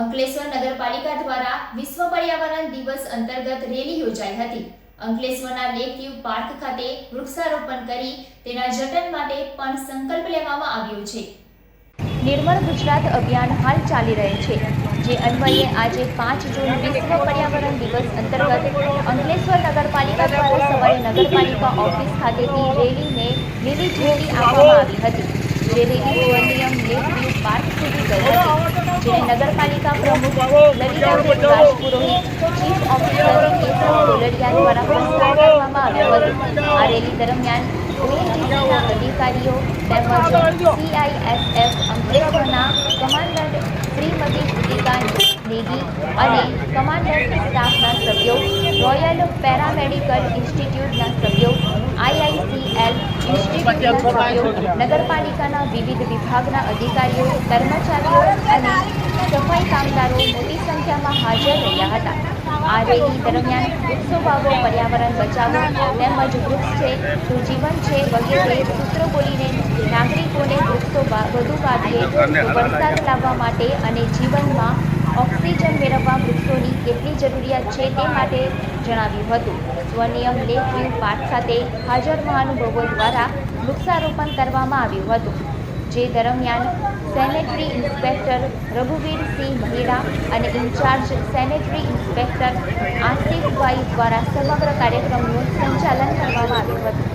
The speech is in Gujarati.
અંકલેશ્વર નગરપાલિકા દ્વારા વિશ્વ પર્યાવરણ દિવસ અંતર્ગત રેલી યોજાઈ હતી. અંકલેશ્વરના લેક વ્યૂ પાર્ક ખાતે વૃક્ષારોપણ કરી તેના જતન માટે પણ સંકલ્પ લેવામાં આવ્યો છે. નિર્મળ ગુજરાત અભિયાન હાલ ચાલી રહ્યું છે. જે અન્વયે આજે પાંચ જૂન વિશ્વ પર્યાવરણ દિવસ અંતર્ગત અંકલેશ્વર નગરપાલિકા દ્વારા સવારે નગરપાલિકા ઓફિસ ખાતેથી રેલીને લીલી ઝંડી આપવામાં આવી હતી. જે રેલી સ્વનિયમ લેક વ્યૂ પાર્ક સુધી ગઈ હતી જેને નગરપાલિકા પ્રમુખ લલિતાબેન રાજપુરોહિત ચીફ ઓફિસર કેશવ કોલડિયા દ્વારા પ્રસ્થાન કરવામાં આવ્યું હતું દરમિયાન અધિકારીઓ તેમજ સીઆઈએસએફ અંકલેશ્વરના કમાન્ડન્ટ શ્રીમતી કૃતિકા નેગી અને સ્ટાફના સભ્યો રોયલ પેરામેડિકલ ઇન્સ્ટિટ્યૂટના સભ્યો આઈઆઈસીએલ ઇન્સ્ટિટ્યૂટના સભ્યો નગરપાલિકાના વિવિધ વિભાગના અધિકારીઓ, કર્મચારીઓ સફાઈ મોટી સંખ્યામાં હાજર રહ્યા હતા. આ રેલી દરમિયાન વૃક્ષો વાવો પર્યાવરણ બચાવો તેમજ વૃક્ષ છે તો જીવન છે વગેરે સૂત્રો બોલીને નાગરિકોને વૃક્ષો વધુ વાવીએ, વરસાદ લાવવા માટે અને જીવનમાં ઓક્સિજન મેળવવા વૃક્ષોની કેટલી જરૂરિયાત છે તે માટે જણાવ્યું હતું. સ્વનિયમ લેખ પાઠ સાથે હાજર મહાનુભવો દ્વારા વૃક્ષારોપણ કરવામાં આવ્યું હતું. જે દરમિયાન સેનેટરી ઇન્સ્પેક્ટર રઘુવીરસિંહ મહિડા અને ઇન્ચાર્જ સેનેટરી ઇન્સ્પેક્ટર આસિફભાઈ દ્વારા સમગ્ર કાર્યક્રમનું સંચાલન કરવામાં આવ્યું હતું.